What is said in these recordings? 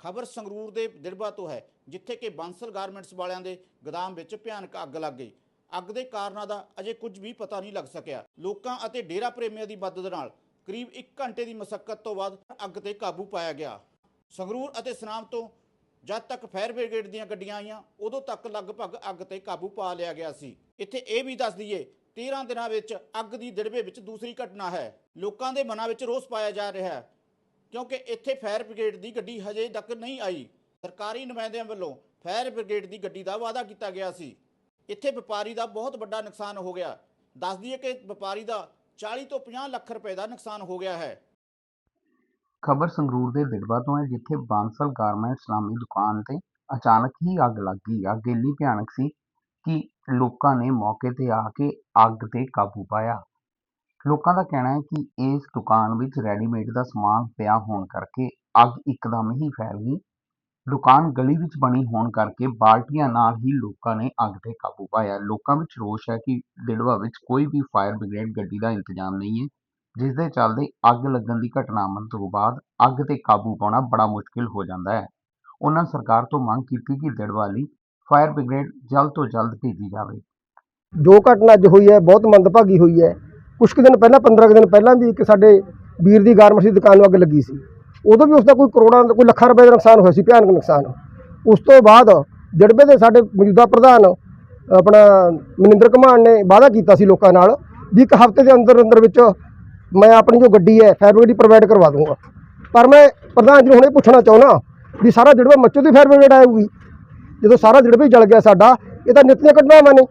ਖਬਰ ਸੰਗਰੂਰ ਦੇ ਦਿੜਬਾ ਤੋਂ ਹੈ, ਜਿੱਥੇ ਕਿ ਬਾਂਸਲ ਗਾਰਮੈਂਟਸ ਵਾਲਿਆਂ ਦੇ ਗੋਦਾਮ ਵਿੱਚ ਭਿਆਨਕ ਅੱਗ ਲੱਗ ਗਈ। ਅੱਗ ਦੇ ਕਾਰਨਾਂ ਦਾ ਅਜੇ ਕੁਝ ਵੀ ਪਤਾ ਨਹੀਂ ਲੱਗ ਸਕਿਆ। ਲੋਕਾਂ ਅਤੇ ਡੇਰਾ ਪ੍ਰੇਮੀਆਂ ਦੀ ਮਦਦ ਨਾਲ ਕਰੀਬ 1 ਘੰਟੇ ਦੀ ਮਸ਼ੱਕਤ ਤੋਂ ਬਾਅਦ ਅੱਗ ਤੇ ਕਾਬੂ ਪਾਇਆ ਗਿਆ। ਸੰਗਰੂਰ ਅਤੇ ਸਨਾਮ ਤੋਂ ਜਦ ਤੱਕ ਫਾਇਰ ਬ੍ਰਿਗੇਡ ਦੀਆਂ ਗੱਡੀਆਂ ਆਈਆਂ, ਉਦੋਂ ਤੱਕ ਲਗਭਗ ਅੱਗ ਤੇ ਕਾਬੂ ਪਾ ਲਿਆ ਗਿਆ ਸੀ। ਇੱਥੇ ਇਹ ਵੀ ਦੱਸ ਦਈਏ 13 ਦਿਨਾਂ ਵਿੱਚ ਅੱਗ ਦੀ ਦਿੜਬੇ ਵਿੱਚ ਦੂਸਰੀ ਘਟਨਾ ਹੈ। ਲੋਕਾਂ ਦੇ ਮਨਾਂ ਵਿੱਚ ਰੋਸ ਪਾਇਆ ਜਾ ਰਿਹਾ ਹੈ। ਕਿਉਂਕਿ ਇੱਥੇ ਫਾਇਰ ਬ੍ਰਿਗੇਡ ਦੀ ਗੱਡੀ ਹਜੇ ਤੱਕ ਨਹੀਂ ਆਈ। ਸਰਕਾਰੀ ਨੁਮਾਇੰਦਿਆਂ ਵੱਲੋਂ ਫਾਇਰ ਬ੍ਰਿਗੇਡ ਦੀ ਗੱਡੀ ਦਾ ਵਾਅਦਾ ਕੀਤਾ ਗਿਆ ਸੀ। ਇੱਥੇ ਵਪਾਰੀ ਦਾ ਬਹੁਤ ਵੱਡਾ ਨੁਕਸਾਨ ਹੋ ਗਿਆ। ਦੱਸ ਦਈਏ ਕਿ ਵਪਾਰੀ ਦਾ 40 ਤੋਂ 50 ਲੱਖ ਰੁਪਏ ਦਾ ਨੁਕਸਾਨ ਹੋ ਗਿਆ ਹੈ। ਖਬਰ ਸੰਗਰੂਰ ਦੇ ਦਿੜਬਾ ਤੋਂ ਹੈ, ਜਿੱਥੇ ਬਾਂਸਲ ਗਾਰਮੈਂਟਸ ਨਾਮੀ ਦੁਕਾਨ ਤੇ ਅਚਾਨਕ ਹੀ ਅੱਗ ਲੱਗ ਗਈ। ਅੱਗ ਇੰਨੀ ਭਿਆਨਕ ਸੀ ਕਿ ਲੋਕਾਂ ਨੇ ਮੌਕੇ ਤੇ ਆ ਕੇ ਅੱਗ ਤੇ ਕਾਬੂ ਪਾਇਆ। ਲੋਕਾਂ ਦਾ ਕਹਿਣਾ ਹੈ ਕਿ ਇਸ ਦੁਕਾਨ ਵਿੱਚ ਰੈਡੀਮੇਡ ਦਾ ਸਮਾਨ ਪਿਆ ਹੋਣ ਕਰਕੇ ਅੱਗ ਇੱਕਦਮ ਹੀ ਫੈਲ ਗਈ। ਦੁਕਾਨ ਗਲੀ ਵਿੱਚ ਬਣੀ ਹੋਣ ਕਰਕੇ ਬਾਲਟੀਆਂ ਨਾਲ ਹੀ ਲੋਕਾਂ ਨੇ ਅੱਗ ਤੇ ਕਾਬੂ ਪਾਇਆ। ਲੋਕਾਂ ਵਿੱਚ ਰੋਸ਼ ਹੈ ਕਿ ਦਿੜਬਾ ਵਿੱਚ ਕੋਈ ਵੀ ਫਾਇਰ ਬ੍ਰਿਗੇਡ ਗੱਡੀ ਦਾ ਇੰਤਜ਼ਾਮ ਨਹੀਂ ਹੈ, ਜਿਸ ਦੇ ਚੱਲਦੇ ਅੱਗ ਲੱਗਣ ਦੀ ਘਟਨਾ ਆਉਣ ਤੋਂ ਬਾਅਦ ਅੱਗ ਤੇ ਕਾਬੂ ਪਾਉਣਾ ਬੜਾ ਮੁਸ਼ਕਿਲ ਹੋ ਜਾਂਦਾ ਹੈ। ਉਹਨਾਂ ਸਰਕਾਰ ਤੋਂ ਮੰਗ ਕੀਤੀ ਕਿ ਦਿੜਵਾਲੀ ਫਾਇਰ ਬ੍ਰਿਗੇਡ ਜਲਦ ਤੋਂ ਜਲਦ ਭੇਜੀ ਜਾਵੇ। ਜੋ ਘਟਨਾ ਅੱਜ ਹੋਈ ਹੈ, ਬਹੁਤ ਮੰਦਭਾਗੀ ਹੋਈ ਹੈ। ਕੁਝ ਕੁ ਦਿਨ ਪਹਿਲਾਂ 15 ਕੁ ਦਿਨ ਪਹਿਲਾਂ ਵੀ ਇੱਕ ਸਾਡੇ ਵੀਰ ਦੀ ਗਾਰਮੈਂਟਸ ਦੀ ਦੁਕਾਨ ਨੂੰ ਅੱਗ ਲੱਗੀ ਸੀ। ਉਦੋਂ ਵੀ ਉਸ ਦਾ ਕੋਈ ਕਰੋੜਾਂ ਕੋਈ ਲੱਖਾਂ ਰੁਪਏ ਦਾ ਨੁਕਸਾਨ ਹੋਇਆ ਸੀ, ਭਿਆਨਕ ਨੁਕਸਾਨ। ਉਸ ਤੋਂ ਬਾਅਦ ਜੜਬੇ ਦੇ ਸਾਡੇ ਮੌਜੂਦਾ ਪ੍ਰਧਾਨ, ਆਪਣਾ ਮਨਿੰਦਰ ਕੁਮਾਰ ਨੇ ਵਾਅਦਾ ਕੀਤਾ ਸੀ ਲੋਕਾਂ ਨਾਲ ਵੀ ਇੱਕ ਹਫ਼ਤੇ ਦੇ ਅੰਦਰ ਅੰਦਰ ਵਿੱਚ ਮੈਂ ਆਪਣੀ ਜੋ ਗੱਡੀ ਹੈ ਫਾਇਰ ਬ੍ਰਿਗੇਡ ਪ੍ਰੋਵਾਈਡ ਕਰਵਾ ਦੂੰਗਾ। ਪਰ ਮੈਂ ਪ੍ਰਧਾਨ ਜੀ ਨੂੰ ਹੁਣ ਇਹ ਪੁੱਛਣਾ ਚਾਹੁੰਦਾ ਵੀ ਸਾਰਾ ਜੜਬਾ ਮੱਚੋ ਦੀ ਫਾਇਰ ਬ੍ਰਿਗੇਡ ਆਊਗੀ ਜਦੋਂ ਸਾਰਾ ਜੜਬਾ ਹੀ ਜਲ ਗਿਆ ਸਾਡਾ, ਇਹ ਤਾਂ ਨਿੱਤੀਆਂ ਘਟਨਾਵਾਂ ਨੇ।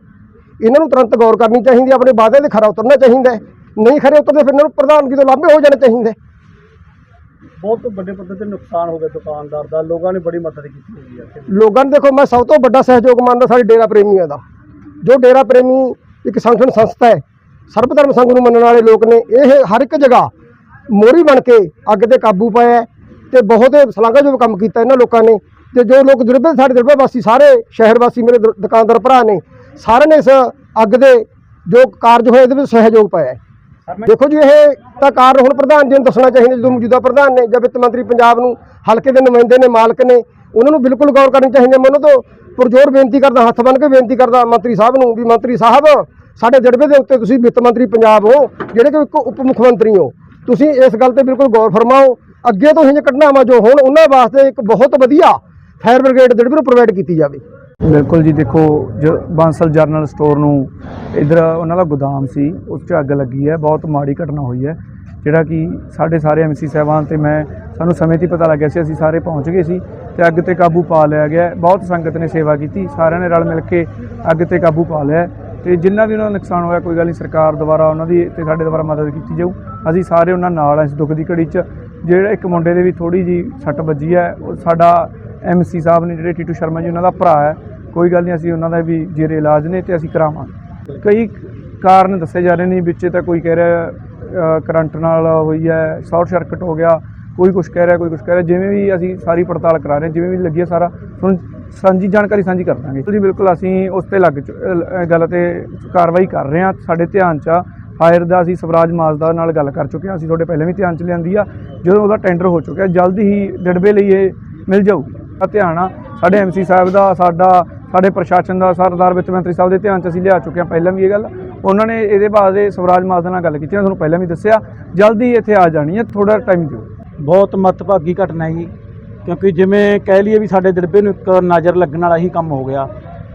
ਇਹਨਾਂ ਨੂੰ ਤੁਰੰਤ ਗੌਰ ਕਰਨੀ ਚਾਹੀਦੀ ਹੈ ਆਪਣੇ ਵਾਅਦੇ ਤੇ ਖਰਾ ਉਤਰਨਾ ਚਾਹੀਦਾ ਹੈ। ਨਹੀਂ ਖਰੇ ਉਤਰਦੇ ਫਿਰ ਇਹਨਾਂ ਨੂੰ ਪ੍ਰਧਾਨਗੀ ਤੋਂ ਲਾਂਭੇ ਹੋ ਜਾਣਾ ਚਾਹੀਦਾ। ਬਹੁਤ ਵੱਡੇ ਪੱਧਰ ਤੇ ਨੁਕਸਾਨ ਹੋ ਗਿਆ ਦੁਕਾਨਦਾਰ ਦਾ। ਲੋਕਾਂ ਨੇ ਬੜੀ ਮਦਦ ਕੀਤੀ ਹੋਈ ਹੈ। ਲੋਕਾਂ ਨੂੰ ਦੇਖੋ ਮੈਂ ਸਭ ਤੋਂ ਵੱਡਾ ਸਹਿਯੋਗ ਮੰਨਦਾ ਸਾਡੇ ਡੇਰਾ ਪ੍ਰੇਮੀਆਂ ਦਾ। ਜੋ ਡੇਰਾ ਪ੍ਰੇਮੀ ਇੱਕ ਸੰਗਠਨ ਸੰਸਥਾ ਹੈ ਸਰਬ ਧਰਮ ਸੰਘ ਨੂੰ ਮੰਨਣ ਵਾਲੇ ਲੋਕ ਨੇ ਇਹ ਹਰ ਇੱਕ ਜਗ੍ਹਾ ਮੋਰੀ ਬਣ ਕੇ ਅੱਗ ਤੇ ਕਾਬੂ ਪਾਇਆ ਤੇ ਬਹੁਤ ਸ਼ਲਾਘਾਯੋਗ ਕੰਮ ਕੀਤਾ ਇਹਨਾਂ ਲੋਕਾਂ ਨੇ। ਤੇ ਜੋ ਲੋਕ ਦੁਰਬੇ ਸਾਡੇ ਦੁਰਬੇ ਵਾਸੀ ਸਾਰੇ ਸ਼ਹਿਰ ਵਾਸੀ ਮੇਰੇ ਦੁ- ਦੁਕਾਨਦਾਰ ਭਰਾ ਨੇ ਸਾਰਿਆਂ ਨੇ ਇਸ ਅੱਗ ਦੇ ਜੋ ਕਾਰਜ ਹੋਏ ਇਹਦੇ ਵਿੱਚ ਸਹਿਯੋਗ ਪਾਇਆ ਦੇਖੋ ਜੀ, ਇਹ ਤਾਂ ਕਾਰਨ ਹੁਣ ਪ੍ਰਧਾਨ ਜੀ ਨੂੰ ਦੱਸਣਾ ਚਾਹੀਦਾ, ਜਦੋਂ ਮੌਜੂਦਾ ਪ੍ਰਧਾਨ ਨੇ ਜਾਂ ਵਿੱਤ ਮੰਤਰੀ ਪੰਜਾਬ ਨੂੰ ਹਲਕੇ ਦੇ ਨੁਮਾਇੰਦੇ ਨੇ, ਮਾਲਕ ਨੇ, ਉਹਨਾਂ ਨੂੰ ਬਿਲਕੁਲ ਗੌਰ ਕਰਨੀ ਚਾਹੀਦੀ ਹੈ। ਮੈਂ ਉਹਨਾਂ ਤੋਂ ਪੁਰਜੋਰ ਬੇਨਤੀ ਕਰਦਾ, ਹੱਥ ਬੰਨ੍ਹ ਕੇ ਬੇਨਤੀ ਕਰਦਾ ਮੰਤਰੀ ਸਾਹਿਬ ਨੂੰ ਵੀ, ਮੰਤਰੀ ਸਾਹਿਬ, ਸਾਡੇ ਜੜਬੇ ਦੇ ਉੱਤੇ ਤੁਸੀਂ ਵਿੱਤ ਮੰਤਰੀ ਪੰਜਾਬ ਹੋ, ਜਿਹੜੇ ਕਿ ਇੱਕ ਉਪ ਮੁੱਖ ਮੰਤਰੀ ਹੋ, ਤੁਸੀਂ ਇਸ ਗੱਲ ਤੇ ਬਿਲਕੁਲ ਗੌਰ ਫਰਮਾਓ। ਅੱਗੇ ਤੋਂ ਇਹ ਘਟਨਾਵਾਂ ਜੋ ਹੋਣ, ਉਹਨਾਂ ਵਾਸਤੇ ਇੱਕ ਬਹੁਤ ਵਧੀਆ ਫਾਇਰ ਬ੍ਰਿਗੇਡ ਜੜਬੇ ਨੂੰ ਪ੍ਰੋਵਾਈਡ ਕੀਤੀ ਜਾਵੇ। ਬਿਲਕੁਲ ਜੀ, ਦੇਖੋ, ਜੋ ਬਾਂਸਲ ਜਰਨਲ ਸਟੋਰ ਨੂੰ ਇਧਰ ਉਹਨਾਂ ਦਾ ਗੋਦਾਮ ਸੀ, ਉਸ 'ਚ ਅੱਗ ਲੱਗੀ ਹੈ, ਬਹੁਤ ਮਾੜੀ ਘਟਨਾ ਹੋਈ ਹੈ, ਜਿਹੜਾ ਕਿ ਸਾਡੇ ਸਾਰੇ ਐਮਸੀ ਸਾਹਿਬਾਨ ਤੇ ਮੈਂ, ਸਾਨੂੰ ਸਮੇਂ 'ਤੇ ਪਤਾ ਲੱਗਿਆ ਸੀ, ਅਸੀਂ ਸਾਰੇ ਪਹੁੰਚ ਗਏ ਸੀ ਤੇ ਅੱਗ ਤੇ ਕਾਬੂ ਪਾ ਲਿਆ ਗਿਆ ਬਹੁਤ ਸੰਗਤ ਨੇ ਸੇਵਾ ਕੀਤੀ, ਸਾਰਿਆਂ ਨੇ ਰਲ ਮਿਲ ਕੇ ਅੱਗ ਤੇ ਕਾਬੂ ਪਾ ਲਿਆ ਹੈ ਤੇ ਜਿੰਨਾ ਵੀ ਉਹਨਾਂ ਦਾ ਨੁਕਸਾਨ ਹੋਇਆ, ਕੋਈ ਗੱਲ ਨਹੀਂ, ਸਰਕਾਰ ਦੁਆਰਾ ਉਹਨਾਂ ਦੀ ਤੇ ਸਾਡੇ ਦੁਆਰਾ ਮਦਦ ਕੀਤੀ ਜਾਊ। ਅਸੀਂ ਸਾਰੇ ਉਹਨਾਂ ਨਾਲ ਇਸ ਦੁੱਖ ਦੀ ਘੜੀ 'ਚ, ਜਿਹੜਾ ਇੱਕ ਮੁੰਡੇ ਦੇ ਵੀ ਥੋੜੀ ਜੀ ਸੱਟ ਵੱਜੀ ਹੈ, ਉਹ ਸਾਡਾ ਐਮਸੀ ਸਾਹਿਬ ਨੇ ਜਿਹੜੇ ਟੀਟੂ ਸ਼ਰਮਾ ਜੀ ਉਹਨਾਂ ਦਾ ਭਰਾ ਹੈ, ਕੋਈ ਗੱਲ ਨਹੀਂ, ਅਸੀਂ ਉਹਨਾਂ ਦਾ ਵੀ ਜੇਰੇ ਇਲਾਜ ਨੇ ਤੇ ਅਸੀਂ ਕਰਾਵਾਂਗੇ। ਕਈ ਕਾਰਨ ਦੱਸੇ ਜਾ ਰਹੇ ਨੇ, ਵਿੱਚ ਤਾਂ ਕੋਈ ਕਹਿ ਰਿਹਾ ਕਰੰਟ ਨਾਲ ਹੋਈ ਹੈ, ਸ਼ਾਰਟ ਸਰਕਟ ਹੋ ਗਿਆ, ਕੋਈ ਕੁਝ ਕਹਿ ਰਿਹਾ, ਕੋਈ ਕੁਝ ਕਹਿ ਰਿਹਾ, ਜਿਵੇਂ ਵੀ ਅਸੀਂ ਸਾਰੀ ਪੜਤਾਲ ਕਰਾ ਰਹੇ ਜਿਵੇਂ ਵੀ ਲੱਗੀ ਹੈ ਸਾਰਾ ਤੁਹਾਨੂੰ ਸਾਂਝੀ ਜਾਣਕਾਰੀ ਸਾਂਝੀ ਕਰ ਦਾਂਗੇ। ਜੀ ਬਿਲਕੁਲ, ਅਸੀਂ ਉਸ ਤੇ ਲੱਗ ਚੁ- ਗੱਲ ਤੇ ਕਾਰਵਾਈ ਕਰ ਰਹੇ ਹਾਂ, ਸਾਡੇ ਧਿਆਨ 'ਚ ਆ। ਫਾਇਰ ਦਾ ਅਸੀਂ ਸਵਰਾਜ ਮਾਜਦਾ ਨਾਲ ਗੱਲ ਕਰ ਚੁੱਕੇ ਹਾਂ, ਅਸੀਂ ਤੁਹਾਡੇ ਪਹਿਲਾਂ ਵੀ ਧਿਆਨ 'ਚ ਲਿਆਂਦੀ ਆ, ਜਦੋਂ ਉਹਦਾ ਟੈਂਡਰ ਹੋ ਚੁੱਕਿਆ, ਜਲਦ ਹੀ ਡੜਬੇ ਲਈ ਇਹ ਮਿਲ ਜਾਊਗੀ ਧਿਆਨ ਆ। ਸਾਡੇ ਐਮਸੀ ਸਾਹਿਬ ਦਾ, ਸਾਡਾ, ਸਾਡੇ ਪ੍ਰਸ਼ਾਸਨ ਦਾ, ਸਰਦਾਰ ਵਿੱਤ ਮੰਤਰੀ ਸਾਹਿਬ ਦੇ ਧਿਆਨ 'ਚ ਅਸੀਂ ਲਿਆ ਚੁੱਕੇ ਹਾਂ ਪਹਿਲਾਂ ਵੀ ਇਹ ਗੱਲ। ਉਹਨਾਂ ਨੇ ਇਹਦੇ ਬਾਰੇ ਸਵਰਾਜ ਮਾਜਦਾ ਨਾਲ ਗੱਲ ਕੀਤੀ, ਮੈਂ ਤੁਹਾਨੂੰ ਪਹਿਲਾਂ ਵੀ ਦੱਸਿਆ। ਜਲਦੀ ਇੱਥੇ ਆ ਜਾਣੀ ਹੈ ਥੋੜਾ ਟਾਈਮ ਦਿਓ। ਬਹੁਤ ਮਤਭਾਗੀ ਘਟਨਾ ਹੈ ਜੀ। ਕਿਉਂਕਿ ਜਿਵੇਂ ਕਹਿ ਲਈਏ ਵੀ ਸਾਡੇ ਦਿਰਬੇ ਨੂੰ ਇੱਕ ਨਜ਼ਰ ਲੱਗਣ ਵਾਲਾ ਹੀ ਕੰਮ ਹੋ ਗਿਆ।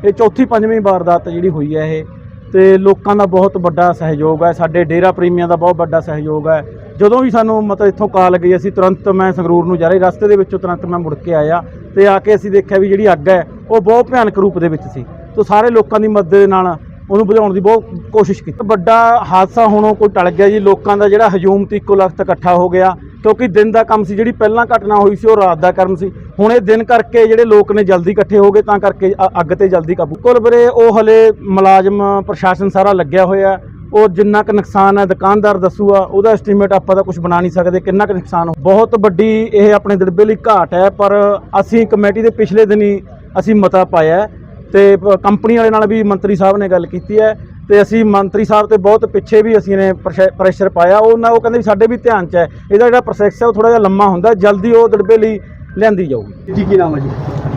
ਇਹ ਚੌਥੀ ਪੰਜਵੀਂ ਵਾਰਦਾਤ ਜਿਹੜੀ ਹੋਈ ਹੈ ਇਹ। ਤੇ ਲੋਕਾਂ ਦਾ ਬਹੁਤ ਵੱਡਾ ਸਹਿਯੋਗ ਹੈ। ਸਾਡੇ ਡੇਰਾ ਪ੍ਰੇਮੀਆਂ ਦਾ ਬਹੁਤ ਵੱਡਾ ਸਹਿਯੋਗ ਹੈ। ਜਦੋਂ ਵੀ ਸਾਨੂੰ ਮਤਲਬ ਇੱਥੋਂ ਕਾਲ ਗਈ ਅਸੀਂ ਤੁਰੰਤ ਮੈਂ ਸੰਗਰੂਰ ਨੂੰ ਜਾ ਰਹੀ, ਰਸਤੇ ਦੇ ਵਿੱਚੋਂ ਤੁਰੰਤ ਮੈਂ ਮੁੜ ਕੇ ਆਇਆ ਤੇ ਆ ਕੇ ਅਸੀਂ ਦੇਖਿਆ ਵੀ ਜਿਹੜੀ ਅੱਗ ਹੈ, ਉਹ ਬਹੁਤ ਭਿਆਨਕ ਰੂਪ ਦੇ ਵਿੱਚ ਸੀ। ਤੋਂ ਸਾਰੇ ਲੋਕਾਂ ਦੀ ਮਦਦ ਦੇ ਨਾਲ ਉਹਨੂੰ ਬੁਝਾਉਣ ਦੀ ਬਹੁਤ ਕੋਸ਼ਿਸ਼ ਕੀਤੀ। ਵੱਡਾ ਹਾਦਸਾ ਹੋਣੋਂ ਕੋਈ ਟਲ ਗਿਆ ਜੀ, ਲੋਕਾਂ ਦਾ ਜਿਹੜਾ ਹਜੂਮ ਤੇ ਇੱਕੋ ਲਖਤ ਇਕੱਠਾ ਹੋ ਗਿਆ, ਕਿਉਂਕਿ ਦਿਨ ਦਾ ਕੰਮ ਸੀ, ਜਿਹੜੀ ਪਹਿਲਾਂ ਘਟਨਾ ਹੋਈ ਸੀ, ਉਹ ਰਾਤ ਦਾ ਕੰਮ ਸੀ। ਹੁਣ ਇਹ ਦਿਨ ਕਰਕੇ ਜਿਹੜੇ ਲੋਕ ਨੇ ਜਲਦੀ ਇਕੱਠੇ ਹੋ ਗਏ, ਤਾਂ ਕਰਕੇ ਅੱਗ ਤੇ ਜਲਦੀ ਕਾਬੂ। ਕੋਲ ਵੀਰੇ ਉਹ ਹਲੇ ਮੁਲਾਜ਼ਮ, ਪ੍ਰਸ਼ਾਸਨ ਸਾਰਾ ਲੱਗਿਆ ਹੋਇਆ। ਉਹ ਜਿੰਨਾ ਕੁ ਨੁਕਸਾਨ ਹੈ ਦੁਕਾਨਦਾਰ ਦੱਸੂਗਾ ਉਹਦਾ ਐਸਟੀਮੇਟ ਆਪਾਂ ਤਾਂ ਕੁਝ ਬਣਾ ਨਹੀਂ ਸਕਦੇ ਕਿੰਨਾ ਕੁ ਨੁਕਸਾਨ ਹੋ ਬਹੁਤ ਵੱਡੀ ਇਹ ਆਪਣੇ ਦਿਰਬੇ ਲਈ ਘਾਟ ਹੈ ਪਰ ਅਸੀਂ ਕਮੇਟੀ ਦੇ ਪਿਛਲੇ ਦਿਨੀ ਅਸੀਂ ਮਤਾ ਪਾਇਆ ਹੈ ਤੇ ਕੰਪਨੀ ਵਾਲੇ ਨਾਲ ਵੀ ਮੰਤਰੀ ਸਾਹਿਬ ਨੇ ਗੱਲ ਕੀਤੀ ਹੈ ਤੇ ਅਸੀਂ ਮੰਤਰੀ ਸਾਹਿਬ ਤੇ ਬਹੁਤ ਪਿੱਛੇ ਵੀ ਅਸੀਂ ਨੇ ਪ੍ਰੈਸ਼ਰ ਪਾਇਆ ਉਹ ਨਾ ਉਹ ਕਹਿੰਦੇ ਵੀ ਸਾਡੇ ਵੀ ਧਿਆਨ 'ਚ ਹੈ ਇਹਦਾ ਜਿਹੜਾ ਪ੍ਰੋਸੈਸ ਹੈ ਉਹ ਥੋੜਾ ਜਿਹਾ ਲੰਮਾ ਹੁੰਦਾ ਜਲਦੀ ਉਹ ਦੜਬੇ ਲਈ ਲਿਆਂਦੀ ਜਾਊਗੀ। ਜੀ ਕੀ ਨਾਮ ਹੈ ਜੀ?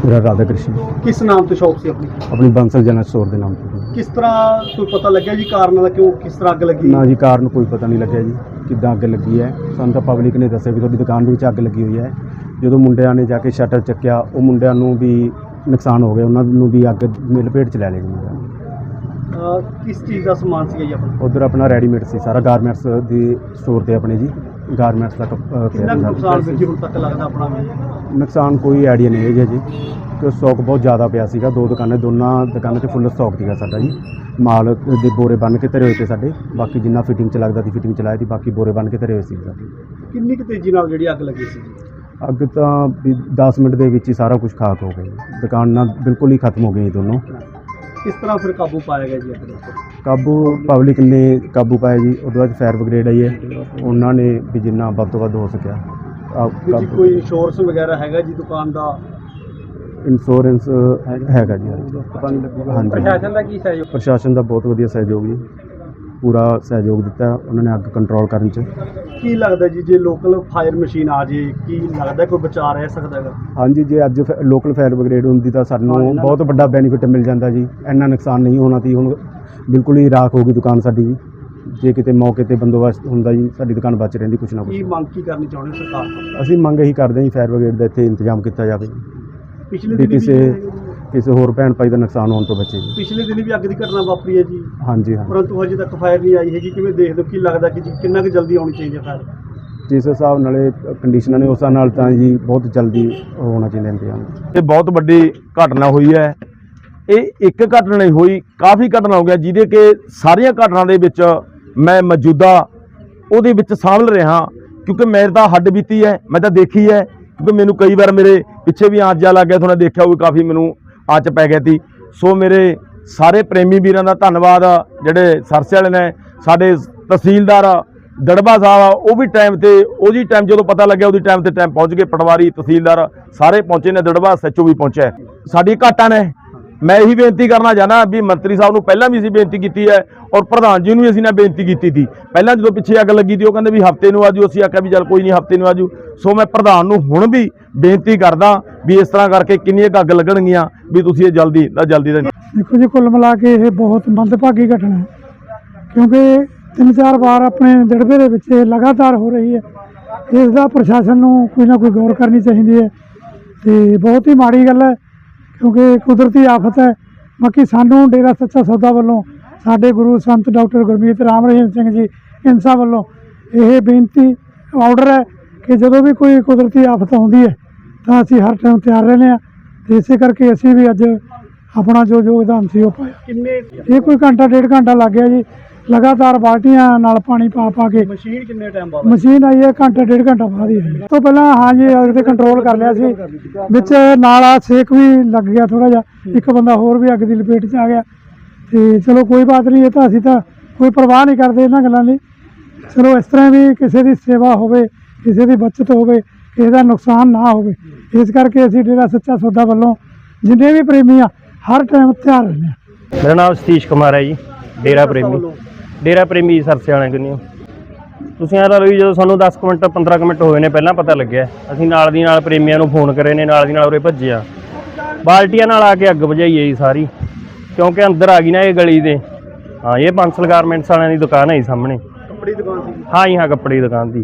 ਮੇਰਾ ਰਾਧਾ ਕ੍ਰਿਸ਼ਨ। ਕਿਸ ਨਾਮ ਤੋਂ ਸ਼ੌਪ ਸੀ ਆਪਣੀ? ਆਪਣੀ ਬੰਸਲ ਜਨਰਲ ਸਟੋਰ ਦੇ ਨਾਮ ਤੋਂ। ਕਿਸ ਤਰ੍ਹਾਂ ਕੋਈ ਪਤਾ ਲੱਗਿਆ ਜੀ ਕਾਰਨ ਦਾ ਕਿਉਂ ਕਿਸ ਤਰ੍ਹਾਂ ਅੱਗ ਲੱਗੀ? ਨਾ ਜੀ ਕਾਰਨ ਕੋਈ ਪਤਾ ਨਹੀਂ ਲੱਗਿਆ ਜੀ ਕਿੱਦਾਂ ਅੱਗ ਲੱਗੀ ਹੈ। ਸਾਨੂੰ ਤਾਂ ਪਬਲਿਕ ਨੇ ਦੱਸਿਆ ਵੀ ਤੁਹਾਡੀ ਦੁਕਾਨ ਦੇ ਵਿੱਚ ਅੱਗ ਲੱਗੀ ਹੋਈ ਹੈ। ਜਦੋਂ ਮੁੰਡਿਆਂ ਨੇ ਜਾ ਕੇ ਸ਼ਟਰ ਚੱਕਿਆ ਉਹ ਮੁੰਡਿਆਂ ਨੂੰ ਵੀ ਨੁਕਸਾਨ ਹੋ ਗਿਆ ਉਹਨਾਂ ਨੂੰ ਵੀ ਅੱਗ ਦੇ ਲਪੇਟ ਚ ਲੈ ਜੀ ਮੁੰਡਿਆਂ ਅਹ ਕਿਸ ਚੀਜ਼ ਦਾ ਸਮਾਨ ਸੀ ਜੀ ਆਪਣਾ? ਉਧਰ ਆਪਣਾ ਰੈਡੀਮੇਡ ਸੀ ਸਾਰਾ ਗਾਰਮੈਂਟਸ ਦੀ ਸਟੋਰ ਤੇ ਆਪਣੇ ਜੀ ਗਾਰਮੈਂਟਸ ਦਾ ਕੱਪ- ਅਹ ਕਿੰਨਾ ਕੁ ਪਿਆ ਨੁਕਸਾਨ ਵੀਰ ਜੀ ਹੁਣ ਤੱਕ ਲੱਗਦਾ ਆਪਣਾ ਵੀ? ਨੁਕਸਾਨ ਕੋਈ ਆਈਡੀਆ ਨਹੀਂ ਹੈ ਜੀ। ਸਟਾਕ ਬਹੁਤ ਜ਼ਿਆਦਾ ਪਿਆ ਸੀਗਾ ਦੋ ਦੁਕਾਨਾਂ ਦੋਨਾਂ ਦੁਕਾਨਾਂ 'ਚ ਫੁੱਲ ਸਟਾਕ ਸੀਗਾ ਸਾਡਾ ਜੀ। ਮਾਲ ਦੇ ਬੋਰੇ ਬੰਨ ਕੇ ਧਰੇ ਹੋਏ ਤੇ ਸਾਡੇ ਬਾਕੀ ਜਿੰਨਾ ਫਿਟਿੰਗ 'ਚ ਲੱਗਦਾ ਸੀ ਫਿਟਿੰਗ 'ਚ ਲਾਇਆ ਸੀ ਬਾਕੀ ਬੋਰੇ ਬੰਨ ਕੇ ਧਰੇ ਹੋਏ ਸੀ ਸਾਡੇ। ਕਿੰਨੀ ਕੁ ਤੇਜ਼ੀ ਨਾਲ ਜਿਹੜੀ ਅੱਗ ਲੱਗੀ ਸੀ ਅੱਗ ਤਾਂ ਵੀ 10 ਮਿੰਟ ਦੇ ਵਿੱਚ ਹੀ ਸਾਰਾ ਕੁਝ ਖਾਕ ਹੋ ਗਿਆ ਦੁਕਾਨਾਂ ਬਿਲਕੁਲ ਹੀ ਖਤਮ ਹੋ ਗਈਆਂ ਦੋਨੋਂ। ਕਿਸ ਤਰ੍ਹਾਂ ਫਿਰ ਕਾਬੂ ਪਾਇਆ ਗਿਆ ਜੀ ਅੱਗ ਦੇ ਉੱਪਰ? ਕਾਬੂ ਪਬਲਿਕ ਨੇ ਕਾਬੂ ਪਾਇਆ ਜੀ ਉਹਦੇ ਬਾਅਦ ਫਾਇਰ ਬ੍ਰਿਗੇਡ ਆਈ ਹੈ। ਉਹਨਾਂ ਨੇ ਵੀ ਜਿੰਨਾ ਵੱਧ ਤੋਂ ਵੱਧ ਹੋ ਸਕਿਆ ਕੋਈ ਇੰਸ਼ੋਰੈਂਸ ਵਗੈਰਾ ਹੈਗਾ ਜੀ ਦੁਕਾਨ ਦਾ? ਇੰਸ਼ੋਰੈਂਸ ਹੈਗਾ ਜੀ। ਹਾਂਜੀ। ਪ੍ਰਸ਼ਾਸਨ ਦਾ ਕੀ ਸਹਿਯੋਗ? ਪ੍ਰਸ਼ਾਸਨ ਦਾ ਬਹੁਤ ਵਧੀਆ ਸਹਿਯੋਗ ਜੀ। ਪੂਰਾ ਸਹਿਯੋਗ ਦਿੱਤਾ ਉਹਨਾਂ ਨੇ ਅੱਗ ਕੰਟਰੋਲ ਕਰਨ 'ਚ। ਕੀ ਲੱਗਦਾ ਜੀ ਜੇ ਲੋਕਲ ਫਾਇਰ ਮਸ਼ੀਨ ਆ ਜੇ ਕੀ ਲੱਗਦਾ ਕੋਈ ਬਚਾ ਰਹਿ ਸਕਦਾ ਹੈਗਾ? ਹਾਂਜੀ ਜੇ ਅੱਜ ਲੋਕਲ ਫਾਇਰ ਬ੍ਰਿਗੇਡ ਹੁੰਦੀ ਤਾਂ ਸਾਨੂੰ ਬਹੁਤ ਵੱਡਾ ਬੈਨੀਫਿਟ ਮਿਲ ਜਾਂਦਾ ਜੀ। ਇੰਨਾ ਨੁਕਸਾਨ ਨਹੀਂ ਹੋਣਾ ਸੀ ਹੁਣ ਬਿਲਕੁਲ ਹੀ ਰਾਖ ਹੋ ਗਈ ਦੁਕਾਨ ਸਾਡੀ ਜੀ। ਜੇ ਕਿਤੇ ਮੌਕੇ ਤੇ ਬੰਦੋਬਸਤ ਹੁੰਦਾ ਜੀ ਸਾਡੀ ਦੁਕਾਨ ਬਚ ਰਹਿੰਦੀ ਕੁਛ ਨਾ ਕੁਛ। ਕੀ ਮੰਗ ਕੀ ਕਰਨੀ ਚਾਹੁੰਦੇ ਹੋ ਸਰਕਾਰ ਤੋਂ? ਅਸੀਂ ਮੰਗ ਇਹੀ ਕਰਦੇ ਹਾਂ ਜੀ ਫਾਇਰ ਬ੍ਰਿਗੇਡ ਦਾ ਇੱਥੇ ਇੰਤਜ਼ਾਮ ਕੀਤਾ ਜਾਵੇ। ਪਿਛਲੇ ਵੀ ਦਿਨ ਕਿਸੇ ਕਿਸੇ ਹੋਰ ਭੈਣ ਭਾਈ ਦਾ ਨੁਕਸਾਨ ਹੋਣ ਤੋਂ ਬਚੇ ਜੀ। ਪਿਛਲੇ ਦਿਨ ਵੀ ਅੱਗ ਦੀ ਘਟਨਾ ਵਾਪਰੀ ਹੈ ਜੀ। ਹਾਂਜੀ ਹਾਂ। ਪਰੰਤੂ ਹਜੇ ਤੱਕ ਫਾਇਰ ਨਹੀਂ ਆਈ ਹੈਗੀ। ਕਿਵੇਂ ਦੇਖਦੇ ਹੋ ਕੀ ਲੱਗਦਾ ਕਿ ਜੀ ਕਿੰਨਾ ਕੁ ਜਲਦੀ ਆਉਣੀ ਚਾਹੀਦੀ ਹੈ ਫਾਇਰ ਜਿਸ ਹਿਸਾਬ ਨਾਲੇ ਕੰਡੀਸ਼ਨਾਂ ਨੇ ਉਸ ਹਿਸਾਬ ਨਾਲ ਤਾਂ ਜੀ ਬਹੁਤ ਜਲਦੀ ਹੋਣਾ ਚਾਹੀਦਾ ਇੰਤਜ਼ਾਮ। ਇਹ ਬਹੁਤ ਵੱਡੀ ਘਟਨਾ ਹੋਈ ਹੈ। ਇਹ ਇੱਕ ਘਟਨਾ ਨਹੀਂ ਹੋਈ ਕਾਫੀ ਘਟਨਾ ਹੋ ਗਿਆ ਜਿਹਦੇ ਕਿ ਸਾਰੀਆਂ ਘਟਨਾ ਦੇ ਵਿੱਚ ਮੈਂ ਮੌਜੂਦਾ ਉਹਦੇ ਵਿੱਚ ਸ਼ਾਮਲ ਰਿਹਾ ਕਿਉਂਕਿ ਮੇਰੇ ਤਾਂ ਹੱਡ ਬੀਤੀ ਹੈ ਮੈਂ ਤਾਂ ਦੇਖੀ ਹੈ ਕਿਉਂਕਿ ਮੈਨੂੰ ਕਈ ਵਾਰ ਮੇਰੇ ਪਿੱਛੇ ਵੀ ਆਂਚ ਜਾ ਲੱਗ ਗਿਆ, ਤੁਹਾਨੂੰ ਦੇਖਿਆ ਹੋਊ, ਕਾਫੀ ਮੈਨੂੰ ਆਂਚ ਪੈ ਗਿਆ ਸੀ ਸੋ ਮੇਰੇ ਸਾਰੇ ਪ੍ਰੇਮੀ ਵੀਰਾਂ ਦਾ ਧੰਨਵਾਦ ਜਿਹੜੇ ਸਰਸੇ ਵਾਲੇ ਨੇ, ਸਾਡੇ ਤਹਿਸੀਲਦਾਰ ਦੜਬਾ ਸਾਹਿਬ ਆ, ਉਹ ਵੀ ਟਾਈਮ ਤੇ, ਉਹਦੀ ਟਾਈਮ ਜਦੋਂ ਪਤਾ ਲੱਗਿਆ, ਉਹਦੀ ਟਾਈਮ ਤੇ ਟਾਈਮ ਪਹੁੰਚ ਗਏ ਪਟਵਾਰੀ ਤਹਿਸੀਲਦਾਰ ਸਾਰੇ ਪਹੁੰਚੇ ਨੇ, ਦੜਬਾ ਸੱਚੋ ਵੀ ਪਹੁੰਚਿਆ ਹੈ। ਸਾਡੀ ਘਾਟਾਂ ਨੇ ਮੈਂ ਇਹੀ ਬੇਨਤੀ ਕਰਨਾ ਚਾਹਨਾ ਵੀ ਮੰਤਰੀ ਸਾਹਿਬ ਨੂੰ ਪਹਿਲਾਂ ਵੀ ਅਸੀਂ ਬੇਨਤੀ ਕੀਤੀ ਹੈ ਔਰ ਪ੍ਰਧਾਨ ਜੀ ਨੂੰ ਵੀ ਅਸੀਂ ਨਾ ਬੇਨਤੀ ਕੀਤੀ ਸੀ। ਪਹਿਲਾਂ ਜਦੋਂ ਪਿੱਛੇ ਅੱਗ ਲੱਗੀ ਸੀ, ਉਹ ਕਹਿੰਦੇ ਵੀ ਹਫ਼ਤੇ ਨੂੰ ਆਜੂ, ਅਸੀਂ ਆਖਿਆ ਵੀ ਚੱਲ ਕੋਈ ਨਹੀਂ, ਹਫ਼ਤੇ ਨੂੰ ਆਜੂ। ਸੋ ਮੈਂ ਪ੍ਰਧਾਨ ਨੂੰ ਹੁਣ ਵੀ ਬੇਨਤੀ ਕਰਦਾ ਵੀ ਇਸ ਤਰ੍ਹਾਂ ਕਰਕੇ ਕਿੰਨੀਆਂ ਕੁ ਅੱਗ ਲੱਗਣਗੀਆਂ, ਵੀ ਤੁਸੀਂ ਇਹ ਜਲਦੀ ਦਾ ਜਲਦੀ ਦਾ ਦੇਖੋ ਜੀ, ਕੁੱਲ ਮਿਲਾ ਕੇ ਇਹ ਬਹੁਤ ਮੰਦਭਾਗੀ ਘਟਨਾ ਹੈ। ਕਿਉਂਕਿ ਤਿੰਨ ਚਾਰ ਵਾਰ ਆਪਣੇ ਦਿੜਬੇ ਦੇ ਵਿੱਚ ਲਗਾਤਾਰ ਹੋ ਰਹੀ ਹੈ। ਇਸ ਦਾ ਪ੍ਰਸ਼ਾਸਨ ਨੂੰ ਕੋਈ ਨਾ ਕੋਈ ਗੌਰ ਕਰਨੀ ਚਾਹੀਦੀ ਹੈ। ਤੇ ਬਹੁਤ ਹੀ ਮਾੜੀ ਗੱਲ ਹੈ। ਕਿਉਂਕਿ ਕੁਦਰਤੀ ਆਫਤ ਹੈ। ਬਾਕੀ ਸਾਨੂੰ ਡੇਰਾ ਸੱਚਾ ਸੌਦਾ ਵੱਲੋਂ ਸਾਡੇ ਗੁਰੂ ਸੰਤ ਡਾਕਟਰ ਗੁਰਮੀਤ ਰਾਮ ਰਹੀਮ ਸਿੰਘ ਜੀ ਇਨਸਾ ਵੱਲੋਂ ਇਹ ਬੇਨਤੀ ਆਰਡਰ ਹੈ ਕਿ ਜਦੋਂ ਵੀ ਕੋਈ ਕੁਦਰਤੀ ਆਫਤ ਆਉਂਦੀ ਹੈ ਤਾਂ ਅਸੀਂ ਹਰ ਟਾਈਮ ਤਿਆਰ ਰਹਿੰਦੇ ਹਾਂ। ਤੇ ਇਸੇ ਕਰਕੇ ਅਸੀਂ ਵੀ ਅੱਜ ਆਪਣਾ ਜੋ ਯੋਗਦਾਨ ਸੀ ਉਹ ਪਾਇਆ। ਕਿੰਨੇ ਇਹ ਕੋਈ ਘੰਟਾ ਡੇਢ ਘੰਟਾ ਲੱਗ ਗਿਆ ਜੀ। ਲਗਾਤਾਰ ਬਾਲਟੀਆਂ ਨਾਲ ਪਾਣੀ ਪਾ ਪਾ ਕੇ। ਮਸ਼ੀਨ ਕਿੰਨੇ ਟਾਈਮ ਬਾਅਦ ਮਸ਼ੀਨ ਆਈ ਹੈ ਘੰਟਾ ਡੇਢ ਘੰਟਾ ਬਾਅਦ ਹੀ ਆਈ ਤੋਂ ਪਹਿਲਾਂ ਹਾਂ ਜੀ ਅੱਗ ਤੇ ਕੰਟਰੋਲ ਕਰ ਲਿਆ ਸੀ। ਵਿੱਚ ਨਾਲ ਆ ਸੇਕ ਵੀ ਲੱਗ ਗਿਆ ਥੋੜਾ ਜਿਹਾ। ਇੱਕ ਬੰਦਾ ਹੋਰ ਵੀ ਅੱਗ ਦੀ ਲਪੇਟ 'ਚ ਆ ਗਿਆ। ਤੇ ਚਲੋ ਕੋਈ ਬਾਤ ਨਹੀਂ ਇਹ ਤਾਂ ਅਸੀਂ ਤਾਂ ਕੋਈ ਪਰਵਾਹ ਨਹੀਂ ਕਰਦੇ ਇਹਨਾਂ ਗੱਲਾਂ ਦੀ। ਚਲੋ ਇਸ ਤਰ੍ਹਾਂ ਵੀ ਕਿਸੇ ਦੀ ਸੇਵਾ ਹੋਵੇ ਕਿਸੇ ਦੀ ਬਚਤ ਹੋਵੇ ਕਿਸੇ ਦਾ ਨੁਕਸਾਨ ਨਾ ਹੋਵੇ ਇਸ ਕਰਕੇ ਅਸੀਂ ਡੇਰਾ ਸੱਚਾ ਸੌਦਾ ਵੱਲੋਂ ਜਿੰਨੇ ਵੀ ਪ੍ਰੇਮੀ ਆ ਹਰ ਟਾਈਮ ਤਿਆਰ ਰਹਿੰਦੇ ਹਾਂ ਮੇਰਾ ਨਾਮ ਸਤੀਸ਼ ਕੁਮਾਰ ਹੈ ਜੀ ਡੇਰਾ ਪ੍ਰੇਮੀ। ਡੇਰਾ ਪ੍ਰੇਮੀ ਸਰਸੇ ਵਾਲਿਆਂ ਕੋਲ ਤੁਸੀਂ ਆ ਜੀ ਜਦੋਂ ਸਾਨੂੰ 10 ਕੁ ਮਿੰਟ 15 ਕੁ ਮਿੰਟ ਹੋਏ ਨੇ ਪਹਿਲਾਂ ਪਤਾ ਲੱਗਿਆ। ਅਸੀਂ ਨਾਲ ਦੀ ਨਾਲ ਪ੍ਰੇਮੀਆਂ ਨੂੰ ਫੋਨ ਕਰੇ ਨੇ ਨਾਲ ਦੀ ਨਾਲ ਉਰੇ ਭੱਜੇ ਆ ਬਾਲਟੀਆਂ ਨਾਲ ਆ ਕੇ ਅੱਗ ਬੁਝਾਈ ਹੈ ਜੀ ਸਾਰੀ। ਕਿਉਂਕਿ ਅੰਦਰ ਆ ਗਈ ਨਾ ਇਹ ਗਲੀ ਦੇ। ਹਾਂ ਇਹ ਬੰਸਲ ਗਾਰਮੈਂਟਸ ਵਾਲਿਆਂ ਦੀ ਦੁਕਾਨ ਹੈ ਜੀ ਸਾਹਮਣੇ। ਕੱਪੜੀ ਦੁਕਾਨ ਸੀ। ਹਾਂ ਜੀ ਹਾਂ ਕੱਪੜੇ ਦੀ ਦੁਕਾਨ ਦੀ।